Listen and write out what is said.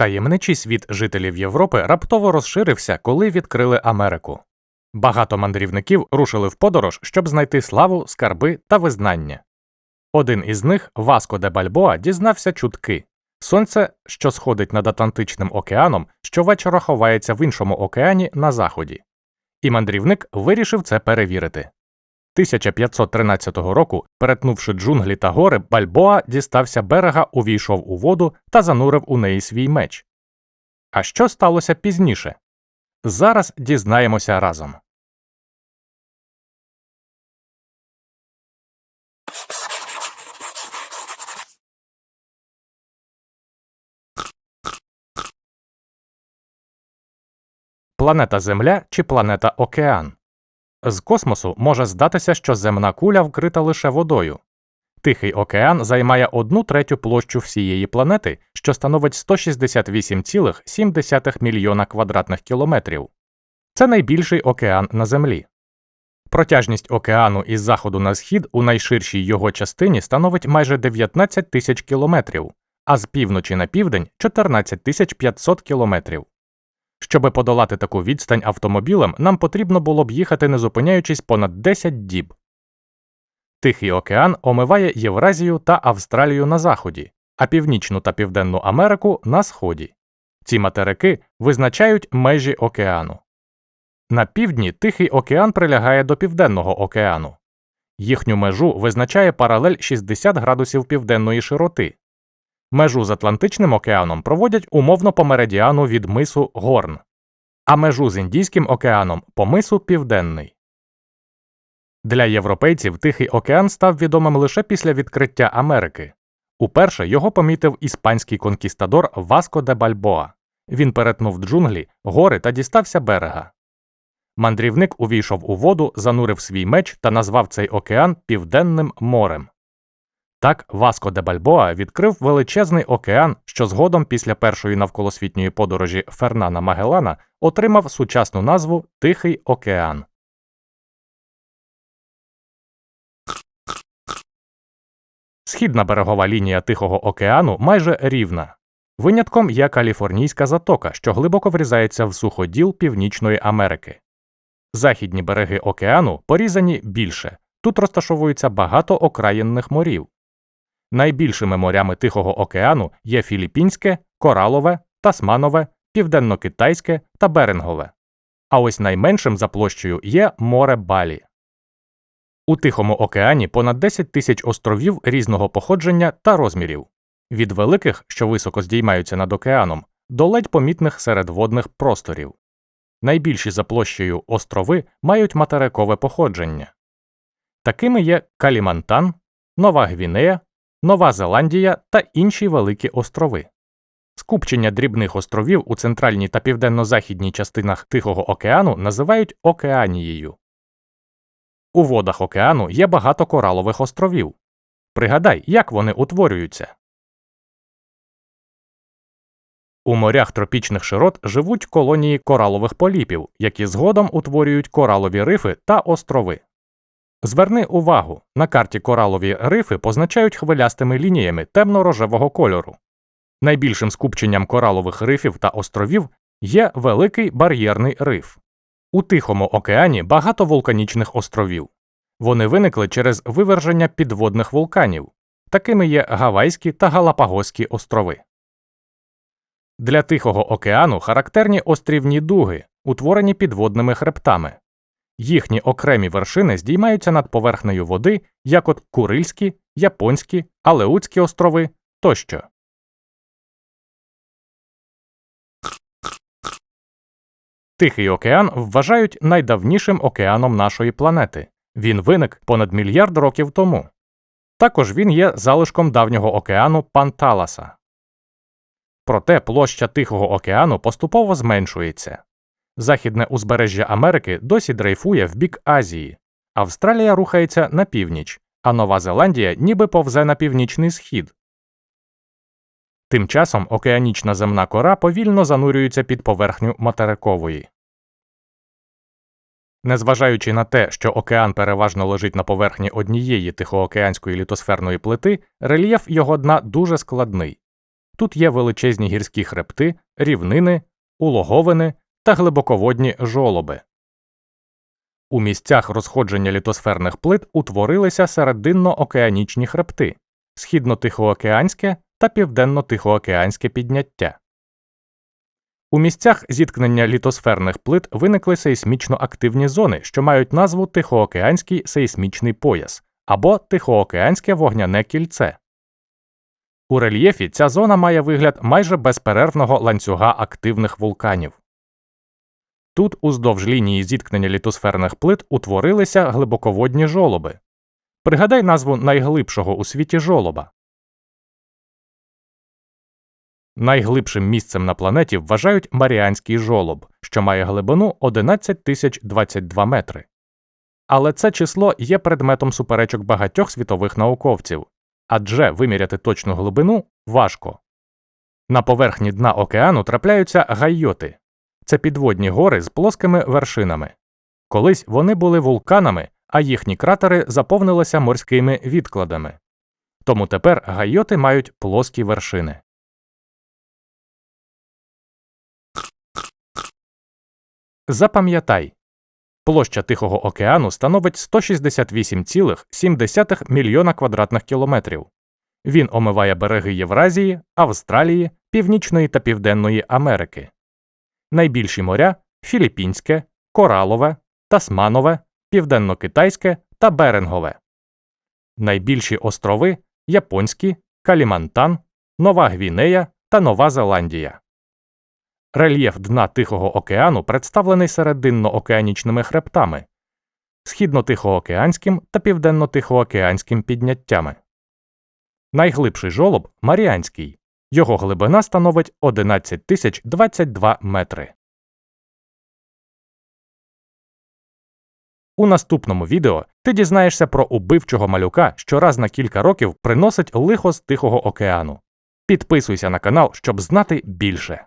Таємничий світ жителів Європи раптово розширився, коли відкрили Америку. Багато мандрівників рушили в подорож, щоб знайти славу, скарби та визнання. Один із них, Васко де Бальбоа, дізнався чутки сонце, що сходить над Атлантичним океаном, щовечора ховається в іншому океані на заході. І мандрівник вирішив це перевірити. 1513 року, перетнувши джунглі та гори, Бальбоа дістався берега, увійшов у воду та занурив у неї свій меч. А що сталося пізніше? Зараз дізнаємося разом. Планета Земля чи планета Океан. З космосу може здатися, що земна куля вкрита лише водою. Тихий океан займає одну третю площу всієї планети, що становить 168,7 мільйона квадратних кілометрів. Це найбільший океан на Землі. Протяжність океану із заходу на схід у найширшій його частині становить майже 19 тисяч кілометрів, а з півночі на південь 14 тисяч 500 кілометрів. Щоби подолати таку відстань автомобілем, нам потрібно було б їхати не зупиняючись понад 10 діб. Тихий океан омиває Євразію та Австралію на заході, а Північну та Південну Америку на сході. Ці материки визначають межі океану. На півдні Тихий океан прилягає до Південного океану. Їхню межу визначає паралель 60 градусів південної широти. Межу з Атлантичним океаном проводять умовно по меридіану від мису Горн, а межу з Індійським океаном по мису Південний. Для європейців Тихий океан став відомим лише після відкриття Америки. Уперше його помітив іспанський конкістадор Васко де Бальбоа. Він перетнув джунглі, гори та дістався берега. Мандрівник увійшов у воду, занурив свій меч та назвав цей океан Південним морем. Так Васко де Бальбоа відкрив величезний океан, що згодом після першої навколосвітньої подорожі Фернана Магеллана отримав сучасну назву Тихий океан. Східна берегова лінія Тихого океану майже рівна. Винятком є Каліфорнійська затока, що глибоко врізається в суходіл Північної Америки. Західні береги океану порізані більше. Тут розташовується багато окраїнних морів. Найбільшими морями Тихого океану є Філіппінське, Коралове, Тасманове, Південно-Китайське та Берингове. А ось найменшим за площею є море Балі. У Тихому океані понад 10 тисяч островів різного походження та розмірів від великих, що високо здіймаються над океаном, до ледь помітних середводних просторів. Найбільші за площею острови мають материкове походження. Такими є Калімантан, Нова Гвінея, Нова Зеландія та інші великі острови. Скупчення дрібних островів у центральній та південно-західній частинах Тихого океану називають Океанією. У водах океану є багато коралових островів. Пригадай, як вони утворюються. У морях тропічних широт живуть колонії коралових поліпів, які згодом утворюють коралові рифи та острови. Зверни увагу, на карті коралові рифи позначають хвилястими лініями темно-рожевого кольору. Найбільшим скупченням коралових рифів та островів є Великий бар'єрний риф. У Тихому океані багато вулканічних островів. Вони виникли через виверження підводних вулканів. Такими є Гавайські та Галапагоські острови. Для Тихого океану характерні острівні дуги, утворені підводними хребтами. Їхні окремі вершини здіймаються над поверхнею води, як от Курильські, Японські, Алеутські острови тощо. Тихий океан вважають найдавнішим океаном нашої планети. Він виник понад мільярд років тому. Також він є залишком давнього океану Панталаса. Проте площа Тихого океану поступово зменшується. Західне узбережжя Америки досі дрейфує в бік Азії, Австралія рухається на північ, а Нова Зеландія ніби повзе на північний схід. Тим часом океанічна земна кора повільно занурюється під поверхню материкової. Незважаючи на те, що океан переважно лежить на поверхні однієї тихоокеанської літосферної плити, рельєф його дна дуже складний. Тут є величезні гірські хребти, рівнини, улоговини та глибоководні жолоби. У місцях розходження літосферних плит утворилися серединно-океанічні хребти, східно-тихоокеанське та південно-тихоокеанське підняття. У місцях зіткнення літосферних плит виникли сейсмічно активні зони, що мають назву Тихоокеанський сейсмічний пояс або Тихоокеанське вогняне кільце. У рельєфі ця зона має вигляд майже безперервного ланцюга активних вулканів. Тут уздовж лінії зіткнення літосферних плит утворилися глибоководні жолоби. Пригадай назву найглибшого у світі жолоба. Найглибшим місцем на планеті вважають Маріанський жолоб, що має глибину 11 тисяч 22 метри. Але це число є предметом суперечок багатьох світових науковців, адже виміряти точну глибину важко. На поверхні дна океану трапляються гайоти це підводні гори з плоскими вершинами. Колись вони були вулканами, а їхні кратери заповнилися морськими відкладами. Тому тепер гайоти мають плоскі вершини. Запам'ятай, площа Тихого океану становить 168,7 мільйона квадратних кілометрів. Він омиває береги Євразії, Австралії, Північної та Південної Америки. Найбільші моря Філіппінське, Коралове, Тасманове, Південно-Китайське та Берингове. Найбільші острови Японські, Калімантан, Нова Гвінея та Нова Зеландія. Рельєф дна Тихого океану представлений серединно-океанічними хребтами, східно-тихоокеанським та південно-тихоокеанським підняттями. Найглибший жолоб Маріанський. Його глибина становить 11 тисяч 22 метри. У наступному відео ти дізнаєшся про убивчого малюка, що раз на кілька років приносить лихо з Тихого океану. Підписуйся на канал, щоб знати більше.